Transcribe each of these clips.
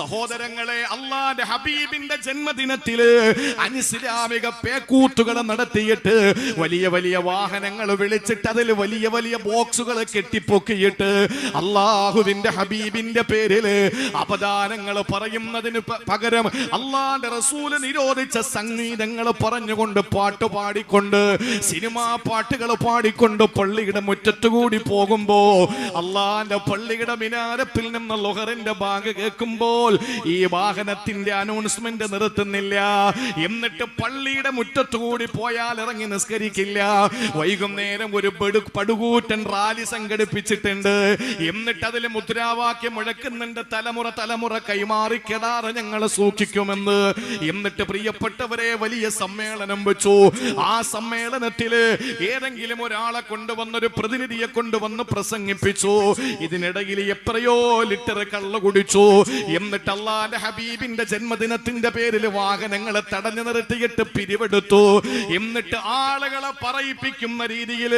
സഹോദരങ്ങളെ അള്ളാന്റെ ഹബീബിന്റെ ജന്മദിനത്തിൽ അനിസ്ലാമിക പേക്കൂത്തുകൾ നടത്തിയിട്ട് വലിയ വലിയ വാഹനങ്ങൾ വിളിച്ചിട്ട് അതിൽ വലിയ വലിയ ബോക്സുകൾ കെട്ടിപ്പൊക്കിയിട്ട് അള്ളാഹുവിന്റെ ഹബീബിന്റെ പേരിൽ അപദാനങ്ങൾ പറയുന്നതിന് പകരം അള്ളാന്റെ റസൂൽ നിരോധിച്ച സംഗീതങ്ങൾ പറഞ്ഞുകൊണ്ട് പാട്ട് പാടിക്കൊണ്ട് സിനിമാ പാട്ടുകൾ പാടിക്കൊണ്ട് പള്ളിയുടെ മുറ്റത്തുകൂടി പോകുമ്പോ അള്ളാന്റെ പള്ളിയുടെ മിനാരത്തിൽ നിന്ന് ലൊഹറിന്റെ ഭാഗ കേൾക്കുമ്പോൾ ഈ വാഹനത്തിന്റെ അനൗൺസ്മെന്റ് നിർത്തുന്നില്ല. എന്നിട്ട് പള്ളിയുടെ മുറ്റത്തുകൂടി പോയാൽ ഇറങ്ങി നിസ്കരിക്കില്ല. വൈകുന്നേരം ഒരു പെടു പടുകൂറ്റൻ റാലി സംഘടിപ്പിച്ചിട്ടുണ്ട്. എന്നിട്ട് അതിൽ മുദ്രാവാക്യം മുഴക്കുന്നുണ്ട്. തലമുറ തലമുറ കൈമാറി കെടാറ് ഞങ്ങളെ സൂക്ഷിക്കുമെന്ന്. എന്നിട്ട് പ്രിയപ്പെട്ടവരെ വലിയ സമ്മേളനം വെച്ചു. ആ സമ്മേളനത്തിൽ ഏതെങ്കിലും ഒരാളെ കൊണ്ടുവന്നൊരു പ്രതിനിധിയെ കൊണ്ടുവന്ന് പ്രസംഗിപ്പിച്ചു. ഇതിനിടയിൽ എത്രയോ ലിറ്റർ കള്ള കുടിച്ചു. എന്നിട്ട് അള്ളാന്റെ ഹബീബിന്റെ ജന്മദിനത്തിന്റെ പേരിൽ വാഹനങ്ങളെ തടഞ്ഞു നിർത്തിയിട്ട് പിരിവെടുത്തു. എന്നിട്ട് ആളുകളെ പറയിപ്പിക്കുന്ന രീതിയിൽ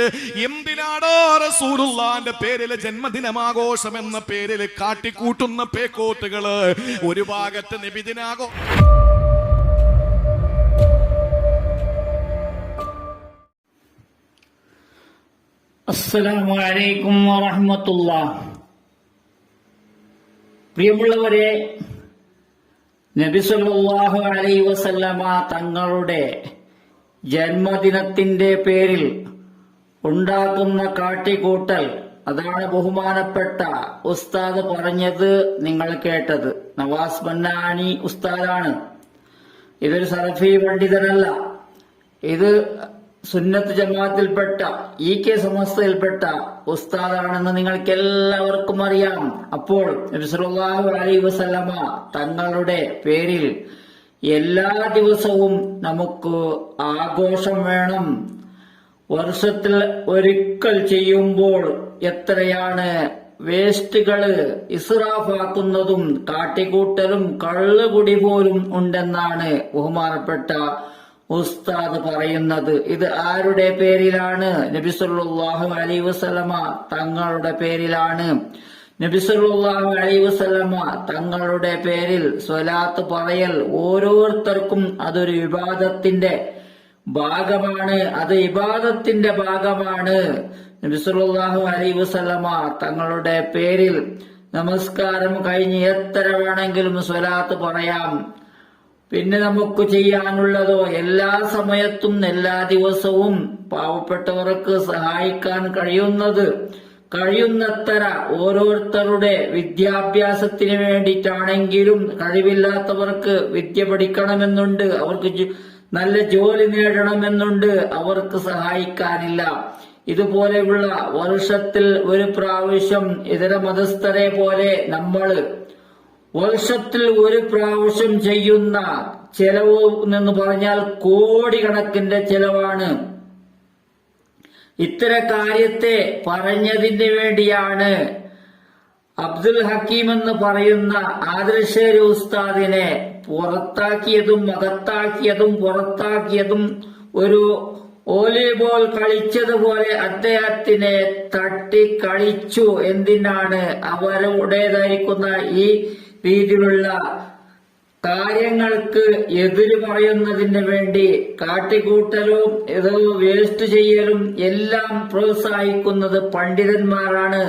എന്തിനാടോ റസൂലുള്ളാന്റെ പേരിൽ ജന്മദിനമാഘോഷം എന്ന പേരിൽ കാട്ടിക്കൂട്ടുന്ന പേക്കോത്തുകൾ ഒരു ഭാഗത്ത് നിബിദിനാകോ അസ്സലാമു അലൈക്കും വറഹ്മത്തുള്ള പ്രിയമുള്ളവരെ നബി അലൈ വസല്ലമ തങ്ങളുടെ ജന്മദിനത്തിന്റെ പേരിൽ ഉണ്ടാക്കുന്ന കാട്ടിക്കൂട്ടൽ അതാണ് ബഹുമാനപ്പെട്ട ഉസ്താദ് പറഞ്ഞത് നിങ്ങൾ കേട്ടത്. നവാസ് മന്നാനി ഉസ്താദാണ്. ഇതൊരു സറഫി പണ്ഡിതനല്ല. ഇത് സുന്നത്ത് ജമാഅത്തിൽപ്പെട്ട ഇ കെ സമസ്തയിൽപ്പെട്ട ഉസ്താദാണെന്ന് നിങ്ങൾക്ക് എല്ലാവർക്കും അറിയാം. അപ്പോൾ നബി സല്ലല്ലാഹു അലൈഹി വസല്ലമ തങ്ങളുടെ പേരിൽ എല്ലാ ദിവസവും നമുക്ക് ആഘോഷം വേണം. വർഷത്തിൽ ഒരിക്കൽ ചെയ്യുമ്പോൾ എത്രയാണ് വേസ്റ്റുകൾ ഇസ്രാഫാക്കുന്നതും കാട്ടിക്കൂട്ടലും കള്ളുകുടി പോലും ഉണ്ടെന്നാണ് ബഹുമാനപ്പെട്ട ഉസ്താദ് പറയുന്നത് ഇത് ആരുടെ പേരിലാണ്? നബിസുല്ലാഹു അലൈ വസ്ലമ തങ്ങളുടെ പേരിലാണ്. നബിസുല്ലാഹു അലൈ വസല്ലമ തങ്ങളുടെ പേരിൽ സ്വലാത്ത് പറയൽ ഓരോരുത്തർക്കും അതൊരു വിവാദത്തിന്റെ ഭാഗമാണ്. അത് ഇബാദത്തിന്റെ ഭാഗമാണ്. നബിസുല്ലാഹു അലൈ വസല്ലമ തങ്ങളുടെ പേരിൽ നമസ്കാരം കഴിഞ്ഞ് എത്ര വേണമെങ്കിലും സ്വലാത്ത് പറയാം. പിന്നെ നമുക്ക് ചെയ്യാനുള്ളതോ എല്ലാ സമയത്തും എല്ലാ ദിവസവും പാവപ്പെട്ടവർക്ക് സഹായിക്കാൻ കഴിയുന്നത് കഴിയുന്നത്ര ഓരോരുത്തരുടെ വിദ്യാഭ്യാസത്തിന് വേണ്ടിയിട്ടാണെങ്കിലും കഴിവില്ലാത്തവർക്ക് വിദ്യ പഠിക്കണമെന്നുണ്ട് അവർക്ക് നല്ല ജോലി നേടണമെന്നുണ്ട് അവർക്ക് സഹായിക്കാനില്ല. ഇതുപോലെയുള്ള വർഷത്തിൽ ഒരു പ്രാവശ്യം ഇതര മതസ്ഥരെ പോലെ നമ്മൾ വർഷത്തിൽ ഒരു പ്രാവശ്യം ചെയ്യുന്ന ചെലവ് എന്ന് പറഞ്ഞാൽ കോടിക്കണക്കിന്റെ ചെലവാണ്. ഇത്തര കാര്യത്തെ പറഞ്ഞതിന് വേണ്ടിയാണ് അബ്ദുൽ ഹക്കീം എന്ന് പറയുന്ന ആദർശേരി ഉസ്താദിനെ പുറത്താക്കിയതും മകത്താക്കിയതും പുറത്താക്കിയതും ഒരു വോളിബോൾ കളിച്ചതുപോലെ അദ്ദേഹത്തിനെ തട്ടി കളിച്ചു എന്തിനാണ് അവരുടേതായിരിക്കുന്ന ഈ രീതിയിലുള്ള കാര്യങ്ങൾക്ക് എതിര് പറയുന്നതിന് വേണ്ടി കാട്ടിക്കൂട്ടലും ഇത് വേസ്റ്റ് ചെയ്യലും എല്ലാം പ്രോത്സാഹിക്കുന്നത് പണ്ഡിതന്മാരാണ്.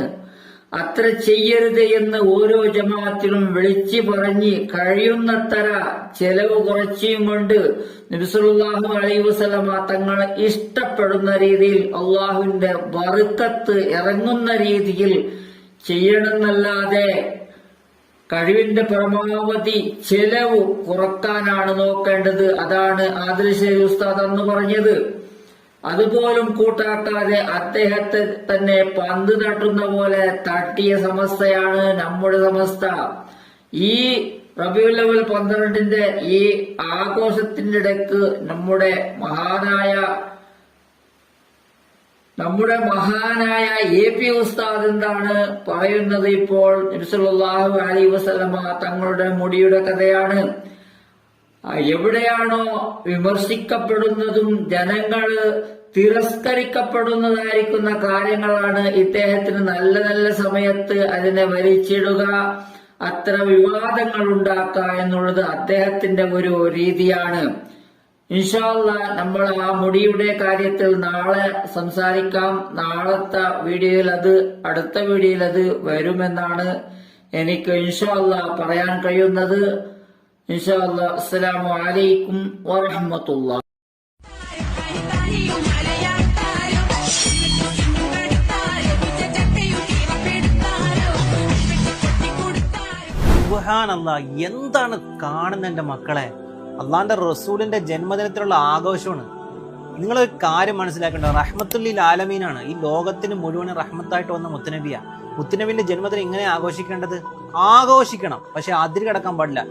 അത്ര ചെയ്യരുത് എന്ന് ഓരോ ജമാഅത്തിലും വിളിച്ചു പറഞ്ഞ് കഴിയുന്നത്ര ചെലവ് കുറച്ചും കൊണ്ട് നബിസുല്ലാഹു അലൈഹി വസല്ലമ തങ്ങൾ ഇഷ്ടപ്പെടുന്ന രീതിയിൽ അള്ളാഹുവിന്റെ വറുക്കത്ത് ഇറങ്ങുന്ന രീതിയിൽ ചെയ്യണമെന്നല്ലാതെ കഴിവിന്റെ പരമാവധി ചെലവ് കുറക്കാനാണ് നോക്കേണ്ടത്. അതാണ് ആദിലശ്ശേരി ഉസ്താദ് അന്ന് പറഞ്ഞത്. അതുപോലും കൂട്ടാക്കാതെ അദ്ദേഹത്തെ തന്നെ പന്ത് തട്ടുന്ന പോലെ തട്ടിയ സമസ്തയാണ് നമ്മുടെ സമസ്ത. ഈ റബിയുൽ പന്ത്രണ്ടിന്റെ ഈ ആഘോഷത്തിന്റെ ഇടയ്ക്ക് നമ്മുടെ മഹാനായ നമ്മുടെ മഹാനായ എ പി ഉസ്താദ് എന്താണ് പറയുന്നത് ഇപ്പോൾ? നബിസല്ലാഹു അലൈ വസല്ലമ തങ്ങളുടെ മുടിയുടെ കഥയാണ്. എവിടെയാണോ വിമർശിക്കപ്പെടുന്നതും ജനങ്ങൾ തിരസ്കരിക്കപ്പെടുന്നതായിരിക്കുന്ന കാര്യങ്ങളാണ് ഇദ്ദേഹത്തിന് നല്ല നല്ല സമയത്ത് അതിനെ വരിച്ചിടുക അത്ര വിവാദങ്ങൾ ഉണ്ടാക്കുക എന്നുള്ളത് അദ്ദേഹത്തിന്റെ ഒരു രീതിയാണ്. ഇൻഷാല്ല നമ്മൾ ആ മുടിയുടെ കാര്യത്തിൽ നാളെ സംസാരിക്കാം. നാളത്തെ വീഡിയോയിൽ അത് അടുത്ത വീഡിയോയിൽ അത് വരുമെന്നാണ് എനിക്ക് ഇൻഷാല്ല പറയാൻ കഴിയുന്നത്. ഇൻഷാല്ല അസ്സലാമു അലൈക്കും വറഹമത്തുള്ള ും. എന്താണ് കാണുന്ന എന്റെ മക്കളെ? അള്ളാന്റെ റസൂലിന്റെ ജന്മദിനത്തിലുള്ള ആഘോഷമാണ്. നിങ്ങൾ ഒരു കാര്യം മനസ്സിലാക്കേണ്ടത് റഹ്മത്തുള്ളിൽ ആലമീനാണ്. ഈ ലോകത്തിന് മുഴുവൻ റഹ്മത്തായിട്ട് വന്ന മുത്തനബിയ. മുത്തനബിന്റെ ജന്മദിനം ഇങ്ങനെ ആഘോഷിക്കേണ്ടത്? ആഘോഷിക്കണം പക്ഷെ അതിര് കടക്കാൻ പാടില്ല.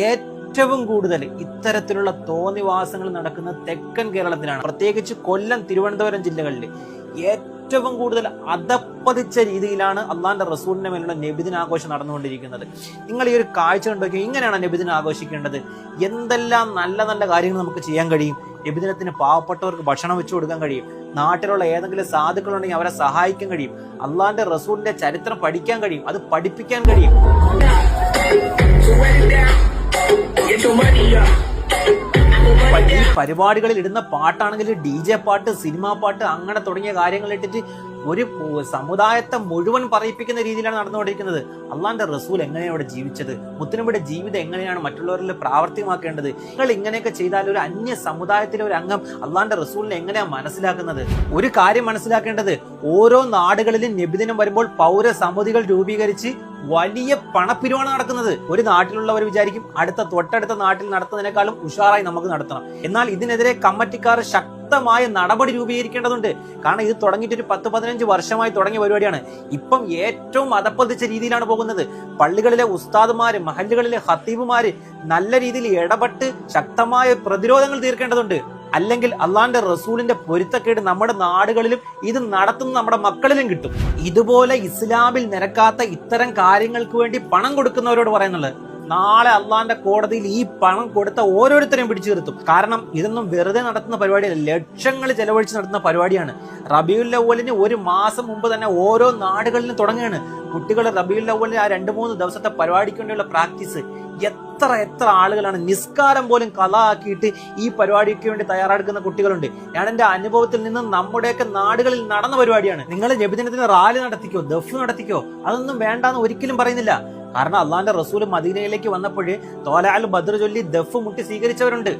ഏറ്റവും കൂടുതൽ ഇത്തരത്തിലുള്ള തോന്നിവാസങ്ങൾ നടക്കുന്ന തെക്കൻ കേരളത്തിലാണ്. പ്രത്യേകിച്ച് കൊല്ലം തിരുവനന്തപുരം ജില്ലകളിൽ ഏറ്റവും കൂടുതൽ അതപ്പതിച്ച രീതിയിലാണ് അള്ളാന്റെ റസൂലിന്റെ മേലുള്ള നബിദിന ആഘോഷം നടന്നുകൊണ്ടിരിക്കുന്നത്. നിങ്ങൾ ഈ ഒരു കാഴ്ച കണ്ടോക്കിയോ ഇങ്ങനെയാണ് നബിദിന ആഘോഷിക്കേണ്ടത്. എന്തെല്ലാം നല്ല നല്ല കാര്യങ്ങൾ നമുക്ക് ചെയ്യാൻ കഴിയും? നബിദിനത്തിന് പാവപ്പെട്ടവർക്ക് ഭക്ഷണം വെച്ചു കൊടുക്കാൻ കഴിയും. നാട്ടിലുള്ള ഏതെങ്കിലും സാധുക്കളുണ്ടെങ്കിൽ അവരെ സഹായിക്കാൻ കഴിയും. അള്ളാന്റെ റസൂലിന്റെ ചരിത്രം പഠിക്കാൻ കഴിയും. അത് പഠിപ്പിക്കാൻ കഴിയും. പരിപാടികളിൽ ഇടുന്ന പാട്ടാണെങ്കിൽ ഡി ജെ പാട്ട് സിനിമാ പാട്ട് അങ്ങനെ തുടങ്ങിയ കാര്യങ്ങൾ ഇട്ടിട്ട് ഒരു സമുദായത്തെ മുഴുവൻ പറയിപ്പിക്കുന്ന രീതിയിലാണ് നടന്നുകൊണ്ടിരിക്കുന്നത്. അള്ളാന്റെ റസൂൽ എങ്ങനെയാണ് ഇവിടെ ജീവിച്ചത്? മുത്തനബിയുടെ ജീവിതം എങ്ങനെയാണ് മറ്റുള്ളവരിൽ പ്രാവർത്തികമാക്കേണ്ടത്? നിങ്ങൾ ഇങ്ങനെയൊക്കെ ചെയ്താൽ ഒരു അന്യ സമുദായത്തിലെ ഒരു അംഗം അള്ളാന്റെ റസൂലിനെ എങ്ങനെയാണ് മനസ്സിലാക്കുന്നത്? ഒരു കാര്യം മനസ്സിലാക്കേണ്ടത് ഓരോ നാടുകളിലും നബിദിനം വരുമ്പോൾ പൗരസമിതികൾ രൂപീകരിച്ച് വലിയ പണപ്പിരിവാണ് നടക്കുന്നത്. ഒരു നാട്ടിലുള്ളവർ വിചാരിക്കും അടുത്ത തൊട്ടടുത്ത നാട്ടിൽ നടത്തുന്നതിനേക്കാളും ഉഷാറായി നമുക്ക് നടത്തണം. എന്നാൽ ഇതിനെതിരെ കമ്മിറ്റിക്കാർ ശക്തമായ നടപടി രൂപീകരിക്കേണ്ടതുണ്ട്. കാരണം ഇത് തുടങ്ങിയിട്ട് ഒരു പത്ത് പതിനഞ്ച് വർഷമായി തുടങ്ങിയ പരിപാടിയാണ്. ഇപ്പം ഏറ്റവും അതപ്പതിച്ച രീതിയിലാണ് പോകുന്നത്. പള്ളികളിലെ ഉസ്താദുമാര് മഹല്ലുകളിലെ ഹത്തീബുമാര് നല്ല രീതിയിൽ ഇടപെട്ട് ശക്തമായ പ്രതിരോധങ്ങൾ തീർക്കേണ്ടതുണ്ട്. അല്ലെങ്കിൽ അള്ളാന്റെ റസൂലിന്റെ പൊരുത്തക്കേട് നമ്മുടെ നാടുകളിലും ഇത് നടത്തുന്ന നമ്മുടെ മക്കളിലും കിട്ടും. ഇതുപോലെ ഇസ്ലാമിൽ നിരക്കാത്ത ഇത്തരം കാര്യങ്ങൾക്ക് വേണ്ടി പണം കൊടുക്കുന്നവരോട് പറയുന്നുള്ളത് നാളെ അള്ളാന്റെ കോടതിയിൽ ഈ പണം കൊടുത്ത ഓരോരുത്തരെയും പിടിച്ചു നിർത്തും. കാരണം ഇതൊന്നും വെറുതെ നടത്തുന്ന പരിപാടിയല്ല. ലക്ഷങ്ങൾ ചെലവഴിച്ച് നടത്തുന്ന പരിപാടിയാണ്. റബിയുൽ ലവലിന് ഒരു മാസം മുമ്പ് തന്നെ ഓരോ നാടുകളിലും തുടങ്ങുകയാണ്. കുട്ടികൾ റബിയുൽ ലവലിന് ആ രണ്ട് മൂന്ന് ദിവസത്തെ പരിപാടിക്ക് വേണ്ടിയുള്ള പ്രാക്ടീസ്. എത്ര എത്ര ആളുകളാണ് നിസ്കാരം പോലും കല ആക്കിയിട്ട് ഈ പരിപാടിക്ക് വേണ്ടി തയ്യാറെടുക്കുന്ന കുട്ടികളുണ്ട്. ഞാൻ എന്റെ അനുഭവത്തിൽ നിന്ന് നമ്മുടെയൊക്കെ നാടുകളിൽ നടന്ന പരിപാടിയാണ്. നിങ്ങൾ ജബിദിനത്തിന് റാലി നടത്തിക്കോ ദഫ് നടത്തിക്കോ അതൊന്നും വേണ്ടാന്ന് ഒരിക്കലും പറയുന്നില്ല. കാരണം അള്ളാന്റെ റസൂൽ മദീനയിലേക്ക് വന്നപ്പോഴേ തോലാൽ ബദർ ചൊല്ലി ദഫ് മുട്ടി സ്വീകരിച്ചവരുണ്ട്.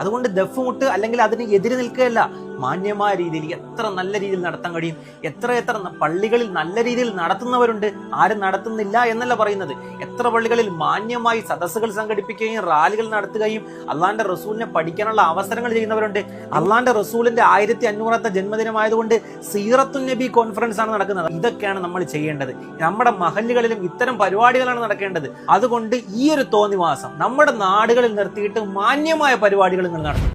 അതുകൊണ്ട് ദഫ് മുട്ട് അല്ലെങ്കിൽ അതിന് എതിര് നിൽക്കുകയല്ല. മാന്യമായ രീതിയിൽ എത്ര നല്ല രീതിയിൽ നടത്താൻ കഴിയും? എത്ര എത്ര പള്ളികളിൽ നല്ല രീതിയിൽ നടത്തുന്നവരുണ്ട്? ആരും നടത്തുന്നില്ല എന്നല്ല പറയുന്നത്. എത്ര പള്ളികളിൽ മാന്യമായി സദസ്സുകൾ സംഘടിപ്പിക്കുകയും റാലികൾ നടത്തുകയും അള്ളാന്റെ റസൂലിനെ പഠിക്കാനുള്ള അവസരങ്ങൾ ചെയ്യുന്നവരുണ്ട്. അള്ളാന്റെ റസൂലിന്റെ ആയിരത്തി അഞ്ഞൂറാത്ത ജന്മദിനമായതുകൊണ്ട് സീറത്തു നബി കോൺഫറൻസ് ആണ് നടക്കുന്നത്. ഇതൊക്കെയാണ് നമ്മൾ ചെയ്യേണ്ടത്. നമ്മുടെ മഹല്ലുകളിലും ഇത്തരം പരിപാടികളാണ് നടക്കേണ്ടത്. അതുകൊണ്ട് ഈ ഒരു തോന്നിവാസം നമ്മുടെ നാടുകളിൽ നിർത്തിയിട്ട് മാന്യമായ പരിപാടികൾ നിങ്ങൾ നടത്തും.